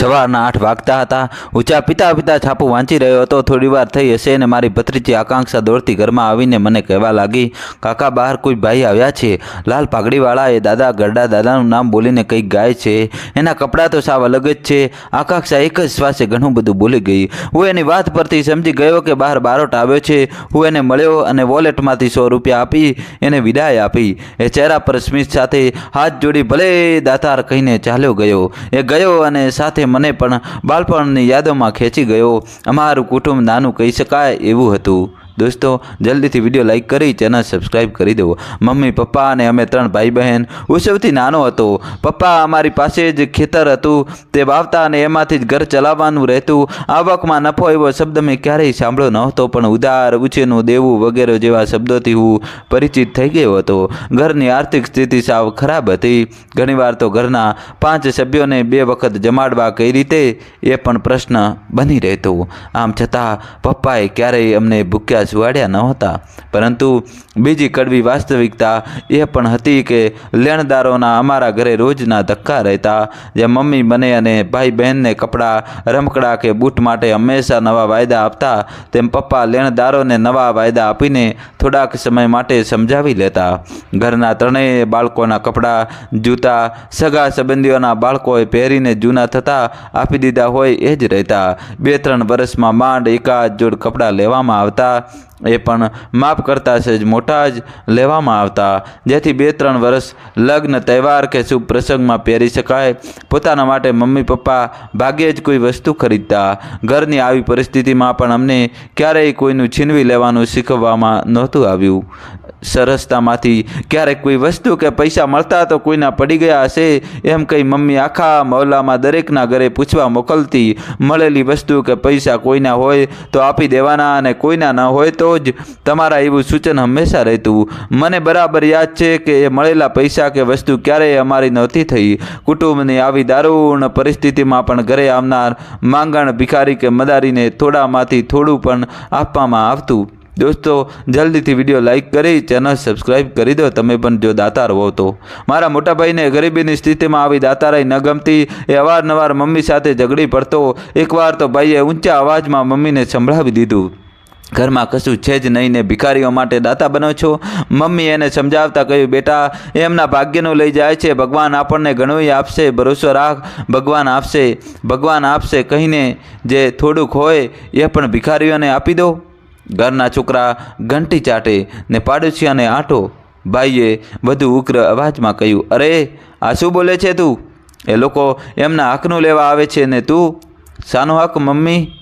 સવારના આઠ વાગતા હતા. ઊંચા પિતા પીતા છાપું વાંચી રહ્યો હતો. થોડી વાર થઈ હશે અને મારી ભત્રીજી આકાંક્ષા દોડતી ઘરમાં આવીને મને કહેવા લાગી, કાકા, બહાર કોઈ ભાઈ આવ્યા છે? લાલ પાઘડીવાળાએ દાદા ગરડા દાદાનું નામ બોલીને કંઈક ગાય છે. એના કપડાં તો સાવ અલગ જ છે. આકાંક્ષા એક જ શ્વાસે ઘણું બધું બોલી ગઈ. હું એની વાત પરથી સમજી ગયો કે બહાર બારોટ આવ્યો છે. હું એને મળ્યો અને વોલેટમાંથી સો રૂપિયા આપી, એને વિદાય આપી. એ ચહેરા પર સ્મિત સાથે હાથ જોડી ભલે દાતાર કહીને ચાલ્યો ગયો. એ ગયો અને સાથે મને પણ બાળપણની યાદોમાં ખેંચી ગયો. અમારું કુટુંબ નાનું કહી શકાય એવું હતું. દોસ્તો, જલ્દીથી વીડિયો લાઇક કરી, ચેનલ સબસ્ક્રાઈબ કરી દેવો. મમ્મી, પપ્પા અને અમે ત્રણ ભાઈ બહેન હું સૌથી નાનો હતો. પપ્પા અમારી પાસે જ ખેતર હતું, તે વાવતા અને એમાંથી જ ઘર ચલાવવાનું રહેતું. આવકમાં નફો એવો શબ્દ મેં ક્યારેય સાંભળ્યો નહોતો, પણ ઉદાર, ઉછેરનું દેવું વગેરે જેવા શબ્દોથી હું પરિચિત થઈ ગયો હતો. ઘરની આર્થિક સ્થિતિ સાવ ખરાબ હતી. ઘણીવાર તો ઘરના પાંચ સભ્યોને બે વખત જમાડવા કઈ રીતે, એ પણ પ્રશ્ન બની રહેતો. આમ છતાં, પપ્પાએ ક્યારેય અમને ભૂખ્યા સુવાડ્યા નહોતા પરંતુ બીજી કડવી વાસ્તવિકતા એ પણ હતી કે લેણદારોના અમારા ઘરે રોજના ધક્કા રહેતા, જે મમ્મી મને અને ભાઈ બહેનને કપડાં, રમકડા કે બૂટ માટે હંમેશા નવા વાયદા આપતા, તેમ પપ્પા લેણદારોને નવા વાયદા આપીને થોડાક સમય માટે સમજાવી લેતા. ઘરના ત્રણેય બાળકોના કપડાં, જૂતા, સગા સંબંધીઓના બાળકોએ પહેરીને જૂના થતા આપી દીધા હોય એ જ રહેતા. બે ત્રણ વર્ષમાં માંડ એકાદ જોડ કપડાં લેવામાં આવતા એ પણ માફ કરતા છે જ મોટા જ લેવામાં આવતા. જેથી બે ત્રણ વર્ષ લગ્ન, તહેવાર કે શુભ પ્રસંગમાં પહેરી શકાય. પોતાના માટે મમ્મી, પપ્પા ભાગ્યે જ કોઈ વસ્તુ ખરીદતા. ઘરની આવી પરિસ્થિતિમાં પણ અમને ક્યારેય કોઈનું છીનવી લેવાનું શીખવવામાં નહોતું આવ્યું. સરસતામાંથી. ક્યારેક કોઈ વસ્તુ કે પૈસા મળતા તો કોઈના પડી ગયા હશે, એમ કહી મમ્મી આખા મહોલ્લામાં દરેકના ઘરે પૂછવા મોકલતી. મળેલી વસ્તુ કે પૈસા કોઈના હોય તો આપી દેવાના અને કોઈના ન હોય તો જ તમારા એવું સૂચન હંમેશા રહેતું. મને બરાબર યાદ છે કે એ મળેલા પૈસા કે વસ્તુ ક્યારેય અમારી નહોતી થઈ. કુટુંબની આવી દારૂણ પરિસ્થિતિમાં પણ ઘરે આવનાર માંગણ ભિખારી કે મદારીને થોડામાંથી થોડું પણ આપવામાં આવતું. દોસ્તો, જલ્દીથી વીડિયો લાઇક કરી, ચેનલ સબસ્ક્રાઈબ કરી દો, તમે પણ જો દાતાર હો તો. મારા મોટાભાઈને ગરીબીની સ્થિતિમાં આવી દાતારાઈ ન ગમતી, એ અવારનવાર મમ્મી સાથે ઝઘડી પડતો, એકવાર તો ભાઈએ ઊંચા અવાજમાં મમ્મીને સંભળાવી દીધું. ઘરમાં કશું છે જ નહીં ને ભિખારીઓ માટે દાતા બનો છો? મમ્મી એને સમજાવતા કહ્યું, બેટા, એમના ભાગ્યનું લઈ જાય છે, ભગવાન આપણને ઘણું આપશે, ભરોસો રાખ, ભગવાન આપશે ભગવાન આપશે. કહીને જે થોડુંક હોય, એ પણ ભિખારીઓને આપી દો. ઘરના છોકરા ઘંટી ચાટે ને પાડોશિયાને આંટો. ભાઈએ વધુ ઉગ્ર અવાજમાં કહ્યું, અરે, આ શું બોલે છે તું? એ લોકો એમના હકનું લેવા આવે છે ને તું? શાનો હક, મમ્મી?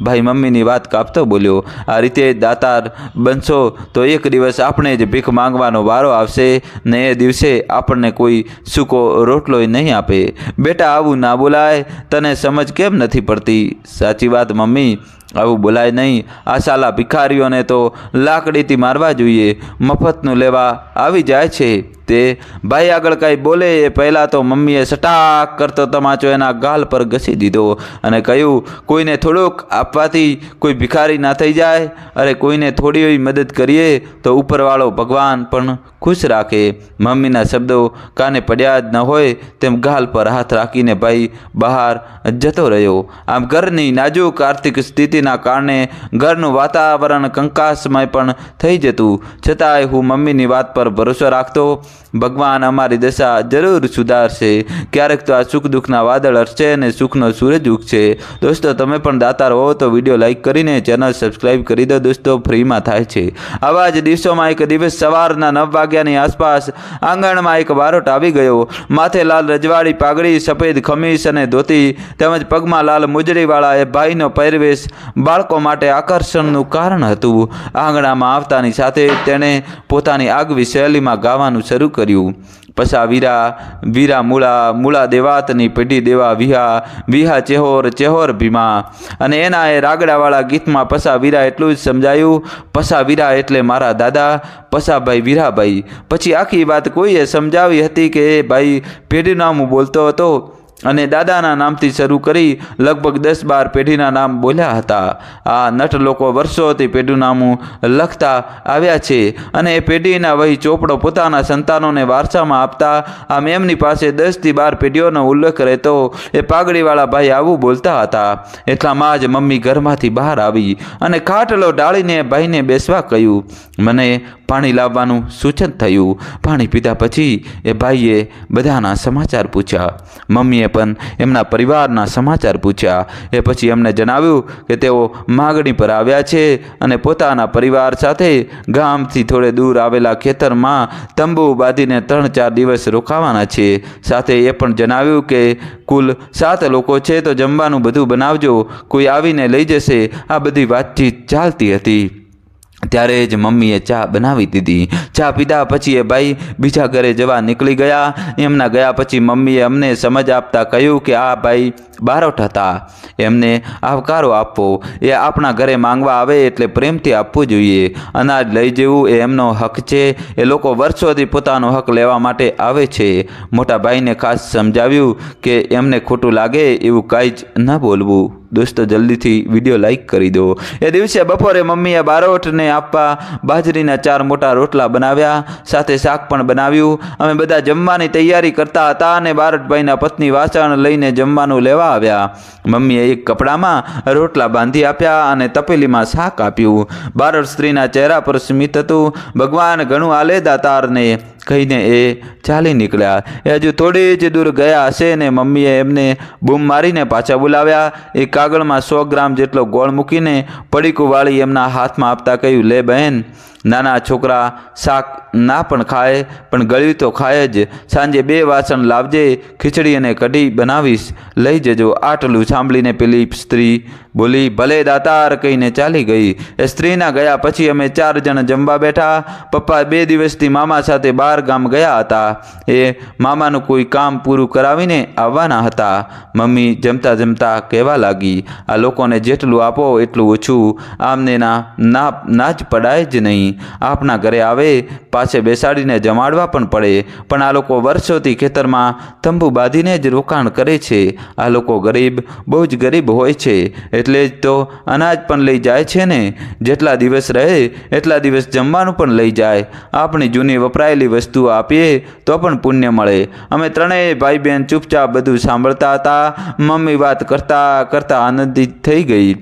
ભાઈ મમ્મીની વાત કાપતો બોલ્યો, આ રીતે દાતાર બનશો તો એક દિવસ આપણે જ ભીખ માંગવાનો વારો આવશે ને એ દિવસે આપણને કોઈ સૂકો રોટલોય નહીં આપે. બેટા, આવું ના બોલાય, તને સમજ કેમ નથી પડતી? સાચી વાત, મમ્મી. આવું બોલાય નહીં. આ સાલા ભિખારીઓને તો લાકડીથી મારવા જોઈએ. મફતનું લેવા આવી જાય છે તે. ભાઈ આગળ કાંઈ બોલે એ પહેલાં તો મમ્મીએ સટાક કરતો તમાચો એના ગાલ પર ઘસી દીધો અને કહ્યું, કોઈને થોડુંક આપવાથી કોઈ ભિખારી ના થઈ જાય? અરે કોઈને થોડી એવી મદદ કરીએ તો ઉપરવાળો ભગવાન પણ ખુશ રાખે. મમ્મીના શબ્દો કાને પડ્યા જ ન હોય તેમ ગાલ પર હાથ રાખીને ભાઈ બહાર જતો રહ્યો. આમ ઘરની નાજુક આર્થિક સ્થિતિના કારણે ઘરનું વાતાવરણ કંકાસમય પણ થઈ જતું. છતાંય હું મમ્મીની વાત પર ભરોસો રાખતો, ભગવાન અમારી દશા જરૂર સુધારશે. ક્યારેક તો આ સુખ દુઃખના વાદળ હરશે અને સુખનો સૂરજ ઉગશે. દોસ્તો, તમે પણ દાતાર હો તો વીડિયો લાઇક કરીને ચેનલ સબસ્ક્રાઈબ કરી દો દોસ્તો, ફ્રીમાં થાય છે. આવા જ દિવસોમાં એક દિવસ સવારના નવ વાગ્યાની આસપાસ આંગણમાં એક બારોટ આવી ગયો. માથે લાલ રજવાડી, પાઘડી, સફેદ ખમીસ અને ધોતી તેમજ પગમાં લાલ મુજડીવાળા એ ભાઈનો પહેરવેશ બાળકો માટે આકર્ષણનું કારણ હતું. આંગણામાં આવતાની સાથે તેણે પોતાની આગવી શૈલીમાં ગાવાનું શરૂ કર્યું. પછા વીરા વીરા મૂળા મૂળા દેવાતની પેઢી દેવા વિહા વિહા ચેહોર ચેહોર ભીમા. અને એના એ રાગડાવાળા ગીતમાં પસા વીરા એટલું જ સમજાયું પસા વીરા એટલે મારા દાદા પસાભાઈ વીરાભાઈ. પછી આખી વાત કોઈએ સમજાવી હતી કે, એ ભાઈ પેઢીનામું બોલતો હતો. અને દાદાના નામથી શરૂ કરી લગભગ દસ બાર પેઢીના નામ બોલ્યા હતા. આ નટ લોકો વર્ષોથી પેઢીનામું નામું લખતા આવ્યા છે અને એ પેઢીના વહી ચોપડો પોતાના સંતાનોને વારસામાં આપતા, આમ એમની પાસે દસથી બાર પેઢીઓનો ઉલ્લેખ રહેતો એ પાઘડીવાળા ભાઈ આવું બોલતા હતા. એટલામાં જ મમ્મી ઘરમાંથી બહાર આવી અને ખાટલો ડાળીને ભાઈને બેસવા કહ્યું, મને પાણી લાવવાનું સૂચન થયું. પાણી પીધા પછી એ ભાઈએ બધાના સમાચાર પૂછ્યા. મમ્મીએ પણ એમના પરિવારના સમાચાર પૂછ્યા. એ પછી એમને જણાવ્યું કે તેઓ માગણી પર આવ્યા છે અને પોતાના પરિવાર સાથે ગામથી થોડે દૂર આવેલા ખેતરમાં તંબુ બાંધીને ત્રણ ચાર દિવસ રોકાવાના છે. સાથે એ પણ જણાવ્યું કે કુલ સાત લોકો છે તો જમવાનું બધું બનાવજો. કોઈ આવીને લઈ જશે. આ બધી વાતચીત ચાલતી હતી. ત્યારે જ મમ્મીએ ચા બનાવી દીધી. ચા પીધા પછી એ ભાઈ બીજા ઘરે જવા નીકળી ગયા. એમના ગયા પછી મમ્મીએ અમને સમજ આપતા કહ્યું કે આ ભાઈ બારોટ હતા. એમને આવકારો આપવો એ આપણા ઘરે માંગવા આવે એટલે પ્રેમથી આપવું જોઈએ. અનાજ લઈ જવું એ એમનો હક છે. એ લોકો વર્ષોથી પોતાનો હક લેવા માટે આવે છે. મોટા ભાઈને ખાસ સમજાવ્યું કે એમને ખોટું લાગે એવું કાંઈ જ ન બોલવું. દોસ્તો, જલ્દીથી વીડિયો લાઈક કરી દો. એ દિવસે બપોરે મમ્મીએ બારોટને આપવા બાજરીના ચાર મોટા રોટલા બનાવ્યા, સાથે શાક પણ બનાવ્યું. અમે બધા જમવાની તૈયારી કરતા હતા અને બારોટભાઈના પત્ની વાસણ લઈને જમવાનું લેવા આવ્યા. મમ્મીએ એક કપડામાં રોટલા બાંધી આપ્યા અને તપેલીમાં શાક આપ્યું. બારોટ સ્ત્રીના ચહેરા પર સ્મિત હતું. ભગવાન ઘણું આલેદા તારને કહીને એ ચાલી નીકળ્યા. એ હજુ થોડી જ દૂર ગયા હશે ને મમ્મીએ એમને બૂમ મારીને પાછા બોલાવ્યા. એ કાગળમાં સો ગ્રામ જેટલો ગોળ મૂકીને પડીકું વાળી એમના હાથમાં આપતા કહ્યું લે બહેન નાના છોકરા શાક ના પણ ખાય, પણ ગળ્યું તો ખાય જ. સાંજે બે વાસણ લાવજે, ખીચડી અને કઢી બનાવીશ. લઈ જજો આટલું સાંભળીને પેલી સ્ત્રી બોલી, ભલે દાતાર, કહીને ચાલી ગઈ. એ સ્ત્રીના ગયા પછી અમે ચાર જણ જમવા બેઠા. પપ્પા બે દિવસથી મામા સાથે બહાર ગામ ગયા હતા. એ મામાનું કોઈ કામ પૂરું કરાવીને આવવાના હતા. મમ્મી જમતા જમતા કહેવા લાગી, આ લોકોને જેટલું આપો એટલું ઓછું. આમને ના ના ના જ પડાય જ નહીં. આપના ઘરે આવે પાસે બેસાડીને જમાડવા પણ પડે. પણ આ લોકો વર્ષોથી ખેતરમાં તંબુ બાંધીને જ રોકાણ કરે છે. આ લોકો ગરીબ, બહુ જ ગરીબ હોય છે. એટલે જ તો અનાજ પણ લઈ જાય છે ને. જેટલા દિવસ રહે, એટલા દિવસ જમવાનું પણ લઈ જાય. આપણી જૂની વપરાયેલી વસ્તુઓ આપીએ, તો પણ પુણ્ય મળે. અમે ત્રણેય ભાઈ બહેન ચૂપચાપ બધું સાંભળતા હતા. મમ્મી વાત કરતા કરતા આનંદિત થઈ ગઈ.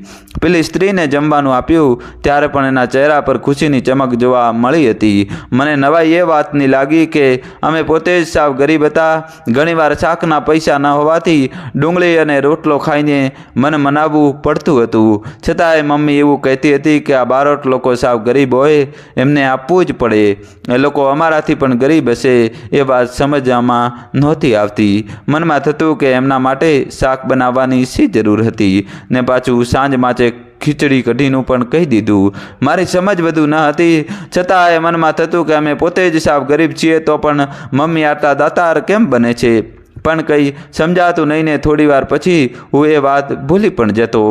પેલી સ્ત્રીને જમવાનું આપ્યું, ત્યારે પણ એના ચહેરા પર ખુશીની ચમક જોવા મળી હતી. મને નવાઈ એ વાતની લાગી કે અમે પોતે જ સાવ ગરીબ હતા. ઘણીવાર શાકના પૈસા ન હોવાથી ડુંગળી અને રોટલો ખાઈને મને મનાવવું પડતું હતું. છતાંય મમ્મી એવું કહેતી હતી કે આ બારોટ લોકો સાવ ગરીબ હોય, એમને આપવું જ પડે. એ લોકો અમારાથી પણ ગરીબ હશે એ વાત સમજવામાં નહોતી આવતી. મનમાં થતું કે એમના માટે શાક બનાવવાની શી જરૂર હતી ને પાછું સાંજ માચે ખીચડી કઢીનું પણ કહી દીધું. મારી સમજ બધું ન હતી. છતાં એ મનમાં થતું કે અમે પોતે જ સાવ ગરીબ છીએ, તો પણ મમ્મી આટલા દાતાર કેમ બને છે? પણ કંઈ સમજાતું નહીં ને થોડીવાર પછી હું એ વાત ભૂલી પણ જતો.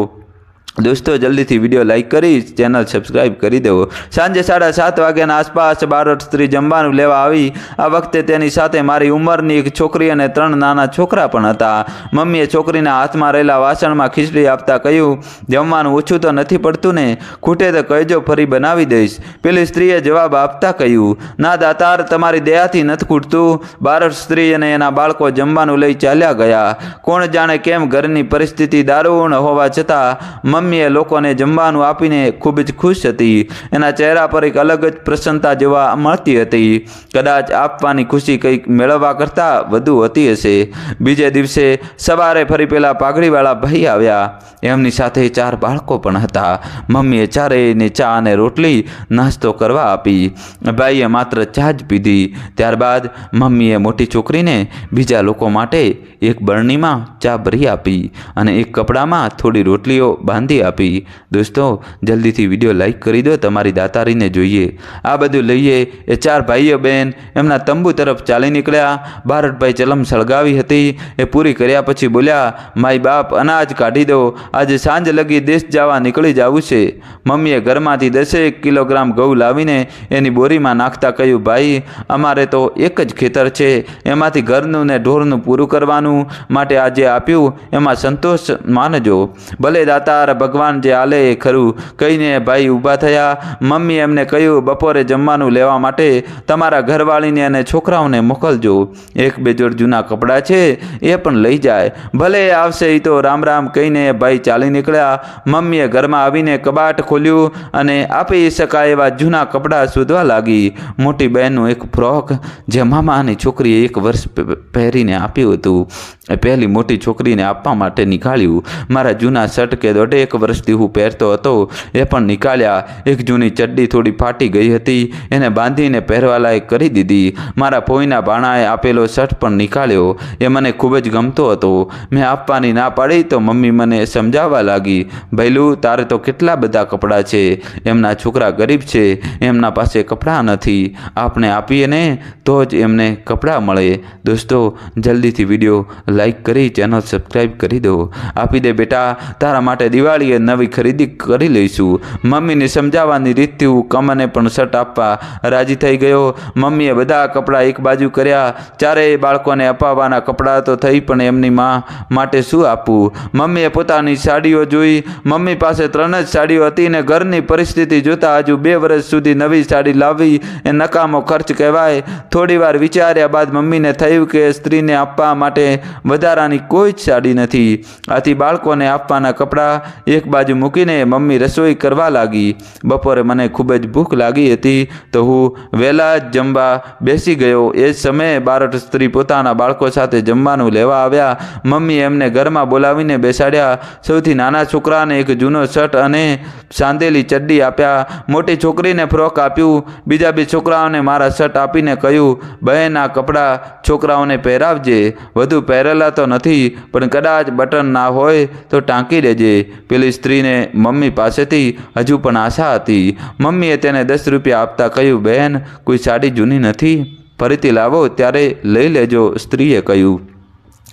દોસ્તો, જલ્દીથી વીડિયો લાઈક કરી ચેનલ સબસ્ક્રાઈબ કરી દેવો. સાંજે સાડા સાત વાગ્યાના આસપાસ બારોટ સ્ત્રી જમવાનું લેવા આવી. આ વખતે તેની સાથે મારી ઉંમરની એક છોકરી અને ત્રણ નાના છોકરા પણ હતા. મમ્મીએ છોકરીના હાથમાં રહેલા વાસણમાં ખીચડી આપતા કહ્યું, જમવાનું ઓછું તો નથી પડતું ને, ખૂટે તો કહેજો, ફરી બનાવી દઈશ. પેલી સ્ત્રીએ જવાબ આપતા કહ્યું, ના દાતાર, તમારી દયાથી નથી ખૂટતું. બારોટ સ્ત્રી અને એના બાળકો જમવાનું લઈ ચાલ્યા ગયા. કોણ જાણે કેમ ઘરની પરિસ્થિતિ દારૂણ હોવા છતાં મમ્મીએ લોકોને જમવાનું આપીને ખૂબ જ ખુશ હતી. એના ચહેરા પર એક અલગ જ પ્રસન્નતા જોવા મળતી હતી. કદાચ આપવાની ખુશી કંઈક મેળવવા કરતાં વધુ હતી હશે. બીજે દિવસે સવારે ફરી પેલા પાઘડીવાળા ભાઈ આવ્યા. એમની સાથે ચાર બાળકો પણ હતા. મમ્મીએ ચારેયને ચા અને રોટલી નાસ્તો કરવા આપી. ભાઈએ માત્ર ચા જ પીધી. ત્યારબાદ મમ્મીએ મોટી છોકરીને બીજા લોકો માટે એક બરણીમાં ચા ભરી આપી અને એક કપડામાં થોડી રોટલીઓ બાંધી ચડ્ડી આપી. દોસ્તો, જલ્દીથી વીડિયો લાઈક કરી દો, તમારી દાતારીને જોઈએ. આ બધું લઈએ એ ચાર ભાઈઓ બહેન એમના તંબુ તરફ ચાલી નીકળ્યા. ભારતભાઈ ચલમ સળગાવી હતી. એ પૂરી કર્યા પછી બોલ્યા માય બાપ, અનાજ કાઢી દો. આજે સાંજ લગી દેશ જવા નીકળી જવું છે. મમ્મીએ ઘરમાંથી દસેક કિલોગ્રામ ઘઉં લાવીને એની બોરીમાં નાખતા કહ્યું, ભાઈ, અમારે તો એક જ ખેતર છે. એમાંથી ઘરનું ને ઢોરનું પૂરું કરવાનું માટે આજે આપ્યું. એમાં સંતોષ માનજો. ભલે દાતાર ભગવાન જે આલે એ ખરું. કહીને, ભાઈ, ઊભા થયા. મમ્મી એમને કહ્યું, બપોરે જમવાનું લેવા માટે તમારા ઘરવાળીને અને છોકરાઓને મોકલજો. એક બે જોડ જૂના કપડાં છે, એ પણ લઈ જાય. ભલે આવશે એ તો રામ રામ કહીને, ભાઈ, ચાલી નીકળ્યા. મમ્મીએ ઘરમાં આવીને કબાટ ખોલ્યું અને આપી શકાય એવા જૂના કપડાં શોધવા લાગી. મોટી બહેનનું એક ફ્રોક જે મામાની છોકરીએ એક વર્ષ પહેરીને આપ્યું હતું. એ પહેલી મોટી છોકરીને આપવા માટે નીકાળ્યું. મારા જૂના શર્ટ કે દોઢેક વર્ષથી હું પહેરતો હતો, એ પણ નીકાળ્યા એક જૂની ચડ્ડી થોડી ફાટી ગઈ હતી, એને બાંધીને પહેરવા લાયક કરી દીધી. મારા પોઈના ભાણાએ આપેલો શર્ટ પણ નીકાળ્યો એ મને ખૂબ જ ગમતો હતો. મેં આપવાની ના પાડી તો મમ્મી મને સમજાવવા લાગી. ભૈલું, તારે તો કેટલા બધા કપડાં છે? એમના છોકરા ગરીબ છે. એમના પાસે કપડાં નથી. આપણે આપીએ ને, તો જ એમને કપડાં મળે. દોસ્તો, જલ્દીથી વીડિયો લાઈક કરી, ચેનલ સબસ્ક્રાઈબ કરી દો. આપી દે બેટા, તારા માટે દિવાળીએ નવી ખરીદી કરી લઈશું. મમ્મીને સમજાવવાની રીતથી હું કમને પણ શર્ટ આપવા રાજી થઈ ગયો. મમ્મીએ બધા કપડાં એક બાજુ કર્યા. ચારેય બાળકોને અપાવવાના કપડાં તો થઈ પણ એમની માં માટે શું આપવું? મમ્મીએ પોતાની સાડીઓ જોઈ. મમ્મી પાસે ત્રણ જ સાડીઓ હતી ને ઘરની પરિસ્થિતિ જોતાં હજુ બે વર્ષ સુધી નવી સાડી લાવવી એ નકામો ખર્ચ કહેવાય. થોડી વાર વિચાર્યા બાદ મમ્મીને થયું કે સ્ત્રીને આપવા માટે વધારાની કોઈ જ સાડી નથી. આથી બાળકોને આપવાના કપડાં એક બાજુ મૂકીને મમ્મી રસોઈ કરવા લાગી. બપોરે મને ખૂબ જ ભૂખ લાગી હતી, તો હું વહેલા જ જમવા બેસી ગયો. એ જ સમયે બારટ સ્ત્રી પોતાના બાળકો સાથે જમવાનું લેવા આવ્યા. મમ્મી એમને ઘરમાં બોલાવીને બેસાડ્યા. સૌથી નાના છોકરાને એક જૂનો શર્ટ અને સાંધેલી ચડ્ડી આપ્યા. મોટી છોકરીને ફ્રોક આપ્યું. બીજા બે છોકરાઓને મારા શર્ટ આપીને કહ્યું, બહેન, આ કપડાં છોકરાઓને પહેરાવજે. વધુ પહેરેલા તો નથી, પણ કદાચ બટન ના હોય તો ટાંકી દેજે. પેલી સ્ત્રીને મમ્મી પાસેથી હજુ પણ આશા હતી. મમ્મીએ તેને દસ રૂપિયા આપતા કહ્યું, બહેન, કોઈ સાડી જૂની નથી? ફરીથી લાવો, ત્યારે લઈ લેજો. સ્ત્રીએ કહ્યું.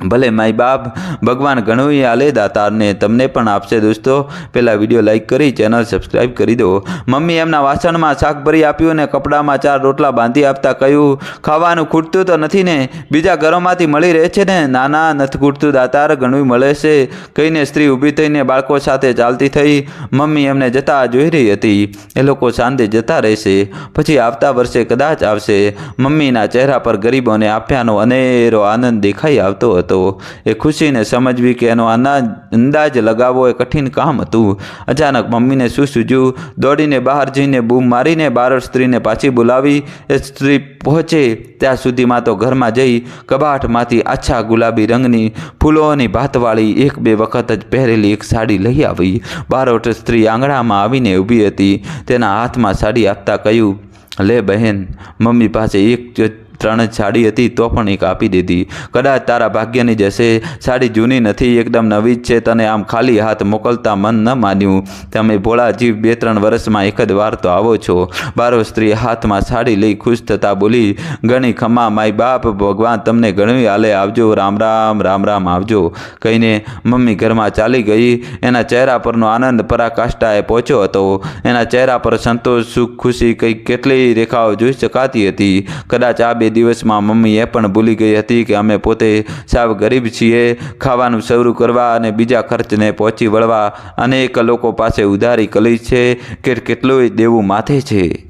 ભલે માય બાપ ભગવાન ઘણું આલે દાતારને, તમને પણ આપશે દોસ્તો. પહેલાં વીડિયો લાઇક કરી, ચેનલ સબસ્ક્રાઈબ કરી દો. મમ્મી એમના વાસણમાં શાક ભરી આપ્યું અને કપડામાં ચાર રોટલા બાંધી આપતા કહ્યું, ખાવાનું ખૂટતું તો નથી ને, બીજા ઘરોમાંથી મળી રહે છે ને. નાના નથી ખૂટતું દાતાર ઘણું મળે છે. કહીને સ્ત્રી ઊભી થઈને બાળકો સાથે ચાલતી થઈ. મમ્મી એમને જતા જોઈ રહી હતી. એ લોકો સાંજે જતા રહેશે. પછી આવતા વર્ષે કદાચ આવશે. મમ્મીના ચહેરા પર ગરીબોને આપ્યાનો અનેરો આનંદ દેખાઈ આવતો હતો. એ ખુશીને સમજવી કે એનો અનાજ, અંદાજ લગાવવો એ કઠિન કામ હતું. અચાનક મમ્મીને શું સૂજ્યું દોડીને બહાર જઈને બૂમ મારીને બારડ સ્ત્રીને પાછી બોલાવી. એ સ્ત્રી પહોંચે. ત્યાં સુધીમાં તો ઘરમાં જઈ કબાટમાંથી આછા ગુલાબી રંગની ફૂલોની ભાતવાળી એક બે વખત જ પહેરેલી એક સાડી લઈ આવી. બારોટ સ્ત્રી આંગણામાં આવીને ઊભી હતી. તેના હાથમાં સાડી આપતા કહ્યું, લે બહેન, મમ્મી પાસે એક ત્રણ સાડી હતી તો પણ એક આપી દીધી. કદાચ તારા ભાગ્યની જશે. સાડી જૂની નથી, એકદમ નવી જ છે. તને આમ ખાલી હાથ મોકલતા મન ન માન્યું. તમે ભોળા જીવ બે ત્રણ વર્ષમાં એક જ વાર તો આવો છો. બારો સ્ત્રી હાથમાં સાડી લઈ ખુશ થતા બોલી ઘણી ખમા, માય બાપ, ભગવાન તમને ઘણું હાલે આવજો, રામ રામ રામ રામ, આવજો. કહીને મમ્મી ઘરમાં ચાલી ગઈ. એના ચહેરા પરનો આનંદ પરાકાષ્ઠાએ પહોંચ્યો હતો. એના ચહેરા પર સંતોષ, સુખ, ખુશી કંઈક કેટલી રેખાઓ જોઈ શકાતી હતી. કદાચ આ બે દિવસમાં મમ્મી એ પણ ભૂલી ગઈ હતી કે અમે પોતે સાવ ગરીબ છીએ, ખાવાનું શરૂ કરવા અને બીજા ખર્ચને પહોંચી વળવા અનેક લોકો પાસે ઉધારી કલી છે, કે કેટલુંય દેવું માથે છે.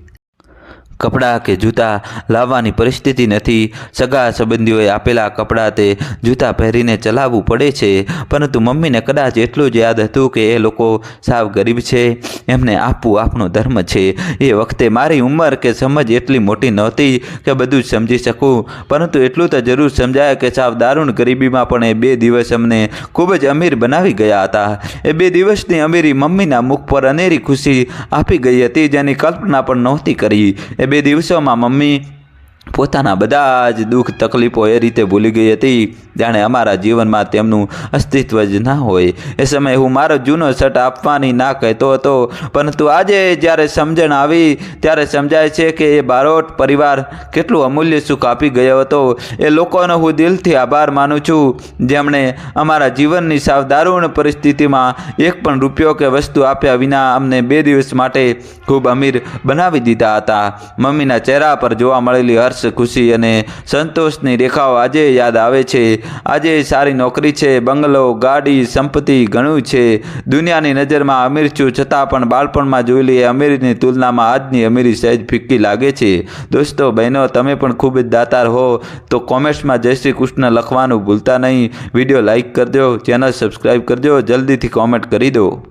કપડાં કે જૂતા લાવવાની પરિસ્થિતિ નથી. સગા સંબંધીઓએ આપેલા કપડાં તે જૂતા પહેરીને ચલાવવું પડે છે, પરંતુ મમ્મીને કદાચ એટલું જ યાદ હતું કે એ લોકો સાવ ગરીબ છે. એમને આપવું આપણો ધર્મ છે. એ વખતે મારી ઉંમર કે સમજ એટલી મોટી નહોતી કે બધું જ સમજી શકું. પરંતુ એટલું તો જરૂર સમજાય કે સાવ દારૂણ ગરીબીમાં પણ એ બે દિવસ અમને ખૂબ જ અમીર બનાવી ગયા હતા. એ બે દિવસની અમીરી મમ્મીના મુખ પર અનેરી ખુશી આપી ગઈ હતી જેની કલ્પના પણ નહોતી કરી. એ બે દિવસોમાં મમ્મી પોતાના બધા જ દુઃખ તકલીફો એ રીતે ભૂલી ગઈ હતી. જાણે અમારા જીવનમાં તેમનું અસ્તિત્વ જ ના હોય. એ સમયે હું મારો જૂનો શર્ટ આપવાની ના કહેતો હતો. પરંતુ આજે જ્યારે સમજણ આવી, ત્યારે સમજાય છે કે એ બારોટ પરિવાર કેટલું અમૂલ્ય સુખ આપી ગયો હતો. એ લોકોનો હું દિલથી આભાર માનું છું. જેમણે અમારા જીવનની સાવ દારૂણ પરિસ્થિતિમાં એક પણ રૂપિયો કે વસ્તુ આપ્યા વિના અમને બે દિવસ માટે ખૂબ અમીર બનાવી દીધા હતા. મમ્મીના ચહેરા પર જોવા મળેલી હર્ષ ખુશી અને સંતોષની રેખાઓ આજે યાદ આવે છે. આજે સારી નોકરી છે, બંગલો, ગાડી, સંપત્તિ ઘણું છે. દુનિયાની નજરમાં અમીર છું છતાં પણ બાળપણમાં જોયેલી એ અમીરની તુલનામાં આજની અમીરી સહેજ ફિક્કી લાગે છે. દોસ્તો, બહેનો, તમે પણ ખૂબ જ દાતાર હો, તો કોમેન્ટ્સમાં જય શ્રી કૃષ્ણ લખવાનું ભૂલતા નહીં. વીડિયો લાઇક કરજો, ચેનલ સબસ્ક્રાઈબ કરજો, જલ્દીથી કોમેન્ટ કરી દો.